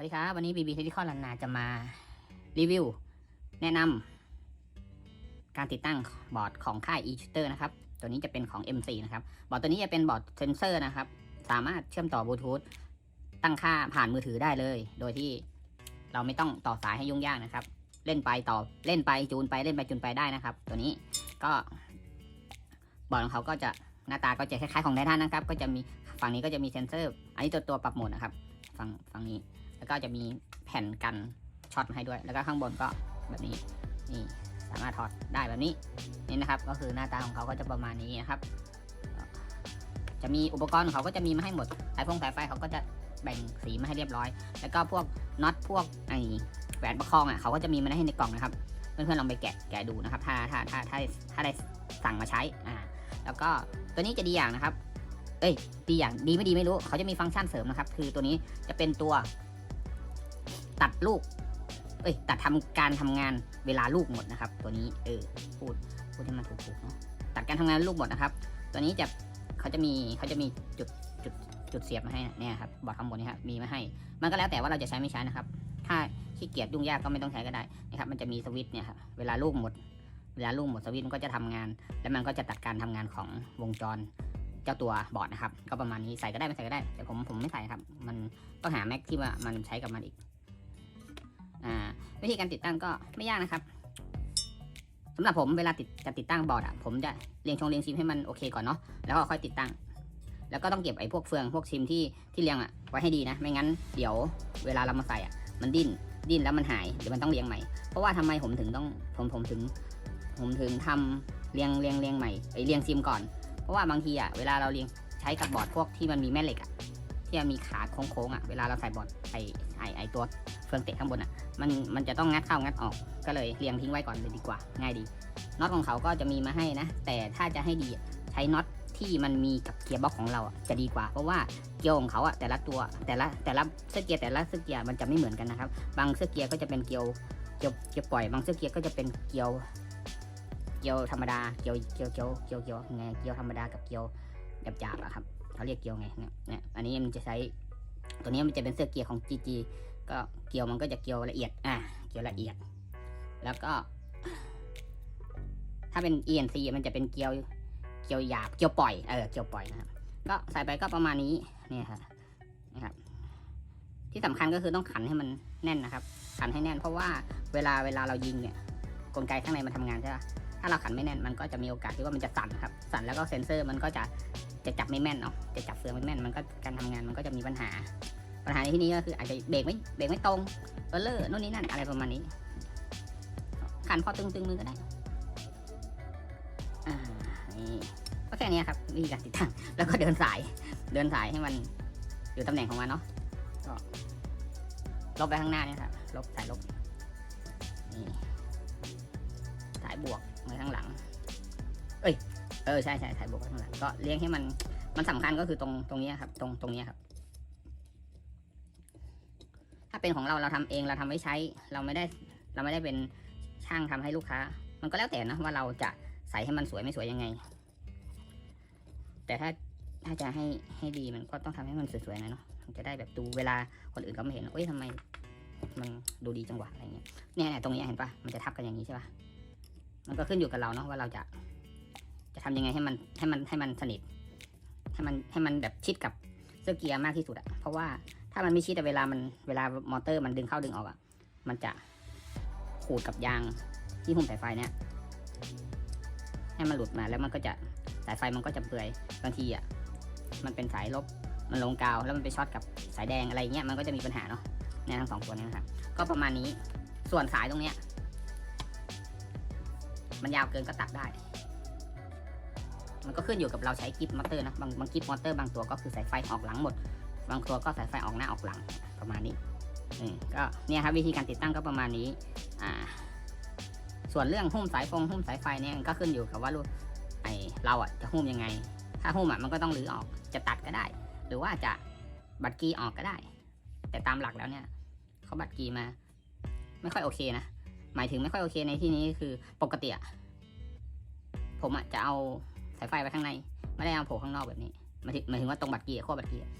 วัสดีครับ วันนี้ BB เทคนิคอลลันนาจะมารีวิว แนะนำการติดตั้งบอร์ดของค่าย e s h o o t e r นะครับ ตัวนี้จะเป็นของ MC นะครับ บอร์ดตัวนี้จะเป็นบอร์ดเซนเซอร์นะครับ สามารถเชื่อมต่อบลูทูธตั้งค่าผ่านมือถือได้เลย โดยที่เราไม่ต้องต่อสายให้ยุ่งยากนะครับ เล่นไปต่อเล่นไปจูนไปเล่นไปจูนไปได้นะครับ ตัวนี้ก็บอร์ดของเขาก็จะหน้าตาก็จะคล้ายๆของไททันนะครับ ก็จะมีฝั่งนี้ก็จะมีเซนเซอร์ อันนี้ตัวตัวปรับโหมดนะครับ ฝั่งฝั่งนี้ แล้วก็จะมีแผ่นกันช็อตมาให้ด้วย แล้วก็ข้างบนก็แบบนี้นี่สามารถถอดได้แบบนี้นี่นะครับ ก็คือหน้าตาของเขาก็จะประมาณนี้นะครับ จะมีอุปกรณ์ของเขาก็จะมีมาให้หมดสายพงสายไฟเขาก็จะแบ่งสีมาให้เรียบร้อย แล้วก็พวกน็อตพวกไอแหวนประคองอะเขาก็จะมีมาให้ในกล่องนะครับ เพื่อนๆลองไปแกะแกะดูนะครับ ถ้าถ้าถ้าถ้าถ้าได้สั่งมาใช้อ่าแล้วก็ตัวนี้จะดีอย่างนะครับ เอ้ย ดีอย่างดีไม่ดีไม่รู้ เขาจะมีฟังก์ชันเสริมนะครับ คือตัวนี้จะเป็นตัว ตัดลูก เอ้ย ตัดทำการทำงานเวลาลูกหมดนะครับ ตัวนี้ เออ พูด พูดให้มันถูกๆเนาะ ตัดการทำงานลูกหมดนะครับ ตัวนี้จะเขาจะมีเขาจะมีจุดจุดจุดเสียบมาให้นะเนี่ยครับ บอร์ดข้างบนนี้ครับ มีมาให้ มันก็แล้วแต่ว่าเราจะใช้ไม่ใช้นะครับ ถ้าขี้เกียจยุ่งยากก็ไม่ต้องใช้ก็ได้นะครับ มันจะมีสวิตช์เนี่ยครับ เวลาลูกหมด เวลาลูกหมดสวิตช์มันก็จะทำงาน แล้วมันก็จะตัดการทำงานของวงจรเจ้าตัวบอร์ดนะครับ ก็ประมาณนี้ใส่ก็ได้ไม่ใส่ก็ได้ แต่ผมผมไม่ใส่ครับ มันต้องหาแม็กที่ว่ามันใช้กับมันอีก วิธีการติดตั้งก็ไม่ยากนะครับสำหรับผมเวลาติดจะติดตั้งบอร์ดอะผมจะเรียงชงเรียงซิมให้มันโอเคก่อนเนาะแล้วก็ค่อยติดตั้ง แล้วก็ต้องเก็บไอ้พวกเฟืองพวกซิมที่ที่เรียงอะไว้ให้ดีนะ ไม่งั้นเดี๋ยวเวลาเรามาใส่อะมันดิ้นดิ้นแล้วมันหายเดี๋ยวมันต้องเรียงใหม่เพราะว่าทำไมผมถึงต้องผมผมถึง ผมถึงทำเรียงเรียงเรียงใหม่ไอ้เรียงซิมก่อน เพราะว่าบางทีอะเวลาเราเรียงใช้กับบอร์ดพวกที่มันมีแม่เหล็กอะที่มันมีขาโค้งๆอะเวลาเราใส่บอร์ดไอไอไอตัวเฟืองเตะข้างบนอะ มันมันจะต้องงัดเข้างัดออก ก็เลยเรียงทิ้งไว้ก่อนเลยดีกว่า ง่ายดีน็อตของเขาก็จะมีมาให้นะ แต่ถ้าจะให้ดีใช้น็อตที่มันมีกับเกียร์บ็อกของเราจะดีกว่า เพราะว่าเกียร์ของเขาอะแต่ละตัวแต่ละแต่ละเสื้อเกียร์แต่ละเสื้อเกียร์มันจะไม่เหมือนกันนะครับ บางเสื้อเกียร์ก็จะเป็นเกียวเกียวเกียวปล่อยบางเสื้อเกียร์ก็จะเป็นเกียวเกียวธรรมดาเกียวเกียวเกียวเกียวเกียวไงเกียวธรรมดากับเกียวหยาบๆอะครับเขาเรียกเกียวไงเนี่ยเนี่ยอันนี้มันจะใช้ตัวนี้มันจะเป็นเสื้อเกียร์ของ GG ก็เกียวมันก็จะเกียวละเอียด อะ เกียวละเอียด แล้วก็ ถ้าเป็น ENC มันจะเป็นเกียวเกียวหยาบ เกียวปล่อย เออ เกียวปล่อยนะครับ ก็ใส่ไปก็ประมาณนี้ นี่ครับนะครับ ที่สำคัญก็คือต้องขันให้มันแน่นนะครับ ขันให้แน่น เพราะว่าเวลาเวลาเรายิงเนี่ย กลไกข้างในมันทำงานใช่ปะถ้าเราขันไม่แน่น มันก็จะมีโอกาสที่ว่ามันจะสั่นครับ สั่นแล้วก็เซ็นเซอร์มันก็จะจะจับไม่แม่นเนาะ จะจับเฟืองไม่แม่น มันก็การทำงานมันก็จะมีปัญหา ปัญหาในที่นี้ก็คืออาจจะเบรกไม่เบรกไม่ตรงเออเลอร์นู่นนี่นั่นอะไรประมาณนี้ขันพอตึงตึงมือก็ได้อ่านี่ก็แค่นี้ครับวิธีการติดตั้งแล้วก็เดินสาย เดินสายให้มันอยู่ตำแหน่งของมันเนาะก็ลบไปข้างหน้านี่ครับลบสายลบนี่สายบวกไว้ข้างหลัง เอ้ยเออใช่ใช่สายบวกไว้ข้างหลังก็เลี้ยงให้มันมันสำคัญก็คือตรงตรงนี้ครับ ตรงตรงนี้ครับ ถ้าเป็นของเราเราทำเองเราทำไว้ใช้ เราไม่ได้เราไม่ได้เป็นช่างทำให้ลูกค้า มันก็แล้วแต่นะว่าเราจะใส่ให้มันสวยไม่สวยยังไง แต่ถ้าถ้าจะให้ให้ดีมันก็ต้องทำให้มันสวยๆหน่อยเนาะมันจะได้แบบดูเวลาคนอื่นเขาไม่เห็นเอ้ยทำไมมันดูดีจังหวะอะไรเงี้ยเนี่ยตรงนี้เห็นปะมันจะทับกันอย่างนี้ใช่ปะมันก็ขึ้นอยู่กับเราเนาะว่าเราจะ จะทำยังไงให้มันให้มันให้มันสนิทให้มันให้มันแบบชิดกับเสื้อเกียร์มากที่สุดอะเพราะว่า ถ้ามันไม่ชิดแต่เวลามันเวลามอเตอร์มันดึงเข้าดึงออกอะมันจะขูดกับยางที่หุ้มสายไฟเนี่ยให้มันหลุดมาแล้วมันก็จะสายไฟมันก็จะเปื่อยบางทีอะมันเป็นสายลบมันลงกาวแล้วมันไปช็อตกับสายแดงอะไรเงี้ยมันก็จะมีปัญหาเนาะเนี่ยทั้งสองตัวนี้นะครับก็ประมาณนี้ส่วนสายตรงเนี้ยมันยาวเกินก็ตัดได้ มันก็ขึ้นอยู่กับเราใช้กิฟต์มอเตอร์นะบางบางกิฟต์มอเตอร์บางตัวก็คือสายไฟออกหลังหมด บางตัวก็สายไฟออกหน้าออกหลังประมาณนี้อืมก็เนี่ยครับวิธีการติดตั้งก็ประมาณนี้ อ่า ส่วนเรื่องหุ้มสายฟงหุ้มสายไฟเนี่ยก็ขึ้นอยู่กับว่าลูกไอเราอะจะหุ้มยังไง ถ้าหุ้มอะมันก็ต้องรื้อออกจะตัดก็ได้ หรือว่าจะบัตรกีออกก็ได้ แต่ตามหลักแล้วเนี่ยเขาบัตรกีมา ไม่ค่อยโอเคนะหมายถึงไม่ค่อยโอเคในที่นี้คือปกติอะผมอะจะเอาสายไฟไว้ข้างใน ไม่ได้เอาโผล่ข้างนอกแบบนี้หมายถึงหมายถึงว่าตรงบัตรกีอะขั้วบัตรกีอะ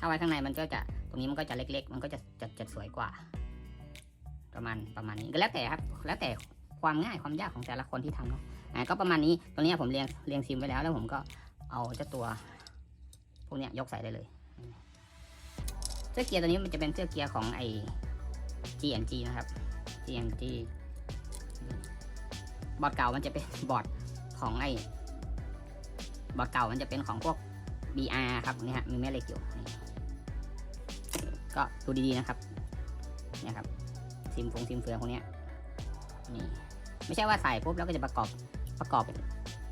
ถ้าไว้ข้างในมันก็จะตรงนี้มันก็จะเล็ก ๆ มันก็จะจะจะสวยกว่า ประมาณประมาณนี้ก็แล้วแต่ครับ แล้วแต่ความง่ายความยากของแต่ละคนที่ทำเนาะอ่าก็ประมาณนี้ตรงนี้ผมเรียงเรียงซิมไว้แล้วแล้วผมก็เอาเจ้าตัว พวกเนี้ยยกใส่ได้เลยเสื้อเกียร์ตัวนี้มันจะเป็นเสื้อเกียร์ของไอ้ GNG นะครับ GNG บอร์ดเก่ามันจะเป็นบอร์ดของไอ้บอร์ดเก่ามันจะเป็นของพวก BR ครับนี่ฮะมีแม่เหล็กอยู่ ก็ดูดีๆนะครับเนี่ยครับซิมฟงซิมเฟืองพวกนี้นี่ไม่ใช่ว่าใส่ปุ๊บแล้วก็จะประกอบประกอบ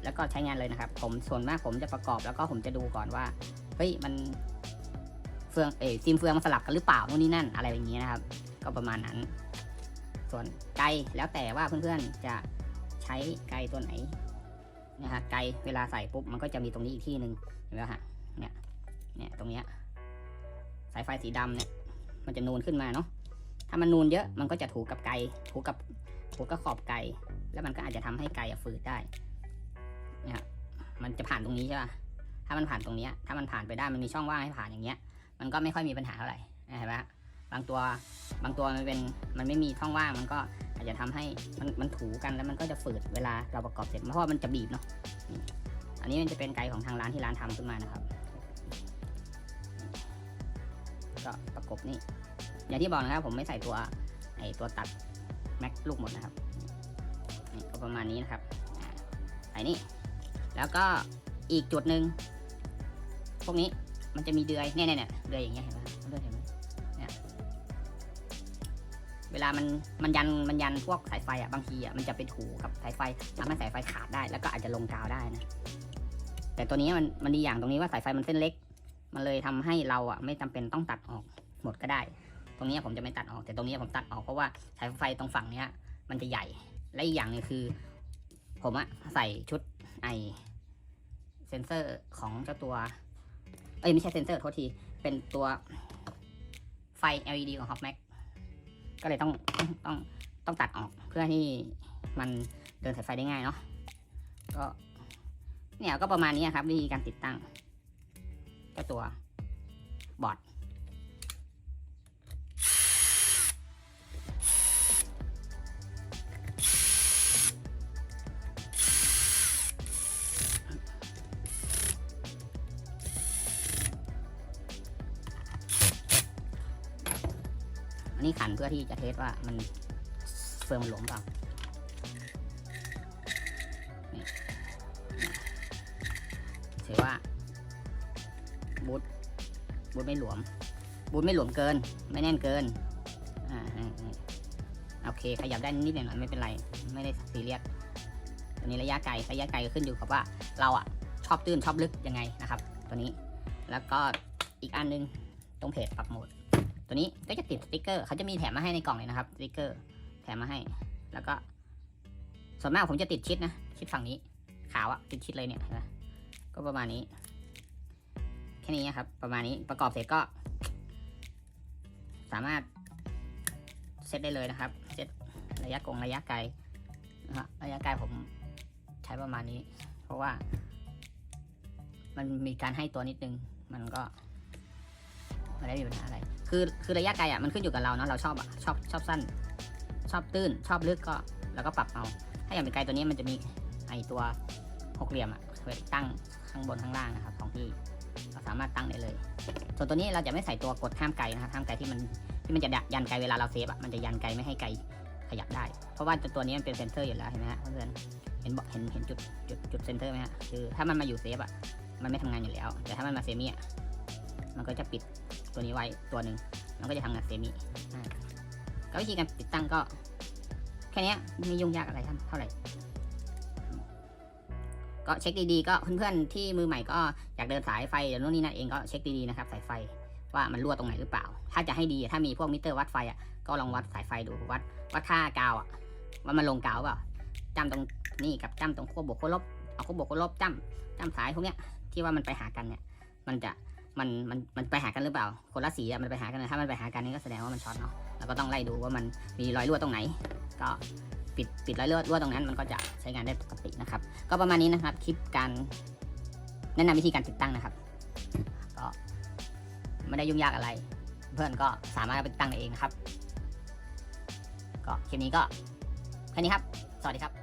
แล้วก็ใช้งานเลยนะครับ ผมส่วนมากผมจะประกอบแล้วก็ผมจะดูก่อนว่าเฮ้ยมันเฟืองเออซิมเฟืองมันสลับกันหรือเปล่านู่นนี่นั่นอะไรอย่างเงี้นะครับ ก็ประมาณนั้น ส่วนไกลแล้วแต่ว่าเพื่อนๆจะใช้ไกลตัวไหนนะฮะไกลเวลาใส่ปุ๊บมันก็จะมีตรงนี้อีกที่หนึ่งเห็นไหมฮะเนี่ยเนี่ยตรงเนี้ย สายไฟสีดำเนี่ยมันจะนูนขึ้นมาเนาะถ้ามันนูนเยอะมันก็จะถูกับไกถูกับถูกับขอบไกแล้วมันก็อาจจะทำให้ไกฝืดได้นี่ยฮะมันจะผ่านตรงนี้ใช่ป่ะถ้ามันผ่านตรงนี้ถ้ามันผ่านไปได้มันมีช่องว่างให้ผ่านอย่างเงี้ย มันก็ไม่ค่อยมีปัญหาเท่าไหร่เห็นไหมฮะบางตัวบางตัวมันเป็นมันไม่มีช่องว่างมันก็อาจจะทำให้มันมันถูกันแล้วมันก็จะฝืดเวลาเราประกอบเสร็จเพราะว่ามันจะบีบเนาะอันนี้มันจะเป็นไกของทางร้านที่ร้านทำขึ้นมานะครับ กบนี่ อย่างที่บอกนะครับ ผมไม่ใส่ตัวไอตัวตัดแม็กลูกหมดนะครับนี่ก็ประมาณนี้นะครับอ่าใส่นี่ แล้วก็อีกจุดหนึ่งพวกนี้มันจะมีเดือยเนี่ยเนี่ยเนี่ยเดือยอย่างเงี้ยเห็นไหมเดือยเห็นไหมเนี่ยเวลามันมันยันมันยันพวกสายไฟอะบางทีอะมันจะไปถูกับสายไฟทำให้สายไฟขาดได้ แล้วก็อาจจะลงกาวได้นะแต่ตัวนี้มันมันดีอย่างตรงนี้ว่าสายไฟมันเส้นเล็ก มันเลยทำให้เราอะไม่จำเป็นต้องตัดออก หมดก็ได้ ตรงนี้ผมจะไม่ตัดออก แต่ตรงนี้ผมตัดออกเพราะว่าสายไฟตรงฝั่งเนี้ย มันจะใหญ่ และอีกอย่างหนึงคือ ผมอะใส่ชุดไอเซนเซอร์ของเจ้าตัว เอ้ยไม่ใช่เซนเซอร์โทษที เป็นตัวไฟ LED ของ Hot Max ก็เลยต้องต้องต้องตัดออกเพื่อที่มันเดินสายไฟได้ง่ายเนาะ ก็เนี่ยก็ประมาณนี้ครับวิธีการติดตั้งเจ้าตัวบอร์ด อันนี้ขันเพื่อที่จะเทสว่ามันเฟืองมันหลวมเปล่าถือว่าบูทบูทไม่หลวมบูทไม่หลวมเกิน ไม่แน่นเกินอ่าโอเค ขยับได้นิดหน่อยไม่เป็นไร ไม่ได้ซีเรียสตัวนี้ระยะไกลระยะไกลก็ขึ้นอยู่กับว่าเราอะชอบตื้นชอบลึกยังไงนะครับ ตัวนี้ แล้วก็อีกอันนึงตรงเพจปรับโหมด ตัวนี้ก็จะติดสติกเกอร์เขาจะมีแถมมาให้ในกล่องเลยนะครับสติกเกอร์แถมมาให้ แล้วก็ ส่วนมากผมจะติดชิดนะชิดฝั่งนี้ ขาวอะติดชิดเลยเนี่ยนไหมก็ประมาณนี้ แค่นี้ครับ ประมาณนี้ประกอบเสร็จก็ สามารถเซตได้เลยนะครับเซตระยะกงระยะไกลนะฮะระยะไกลผมใช้ประมาณนี้ เพราะว่า มันมีการให้ตัวนิดนึง มันก็ ไม่ได้มีปัญหาอะไร คือคือระยะไกลอะมันขึ้นอยู่กับเราเนาะเราชอบอะชอบชอบสั้น ชอบตื้นชอบลึกก็เราก็ปรับเอา ถ้าอย่างเป็นไกลตัวนี้มันจะมีไอตัวหกเหลี่ยมอะไว้ตั้งข้างบนข้างล่างนะครับของพี่เราสามารถตั้งได้เลย ส่วนตัวนี้เราจะไม่ใส่ตัวกดห้ามไกลนะครับห้ามไกลที่มันที่มันจะยันไกลเวลาเราเซฟอะมันจะยันไกลไม่ให้ไกลขยับได้ เพราะว่าตัวนี้มันเป็นเซนเซอร์อยู่แล้วเห็นไหมฮะเพื่อนเห็นบอกเห็นเห็นจุดจุดจุดเซนเซอร์ไหมฮะคือถ้ามันมาอยู่เซฟอะมันไม่ทำงานอยู่แล้ว แต่ถ้ามันมาเซมิอะมันก็จะปิด ตัวนี้ไว้ตัวหนึ่งมันก็จะทำงานเซมิอ่าก็วิธีการติดตั้งก็แค่นี้ไม่ยุ่งยากอะไรเท่าไหร่ก็เช็คดีๆก็เพื่อนๆที่มือใหม่ก็อยากเดินสายไฟเดี๋ยวนู่นนี่นั่นเองก็เช็คดีๆนะครับสายไฟว่ามันรั่วตรงไหนหรือเปล่า ถ้าจะให้ดีถ้ามีพวกมิเตอร์วัดไฟอะก็ลองวัดสายไฟดูวัดวัดค่ากาวอะว่ามันลงกาวเปล่าจ้ำตรงนี่กับจ้ำตรงขั้วบวกขั้วลบเอาขั้วบวกขั้วลบจ้ำจ้ำสายพวกเนี้ยที่ว่ามันไปหากันเนี่ยมันจะ มันมันมันไปหากันหรือเปล่า คนละสีอะมันไปหากันถ้ามันไปหากันนี่ก็แสดงว่ามันช็อตเนาะแล้วก็ต้องไล่ดูว่ามันมีรอยรั่วตรงไหน ก็ปิดปิดรอยรั่วรั่วตรงนั้นมันก็จะใช้งานได้ปกตินะครับ ก็ประมาณนี้นะครับคลิปการแนะนำวิธีการติดตั้งนะครับ ก็ไม่ได้ยุ่งยากอะไร เพื่อนก็สามารถไปติดตั้งได้เองนะครับ ก็คลิปนี้ก็แค่นี้ครับ สวัสดีครับ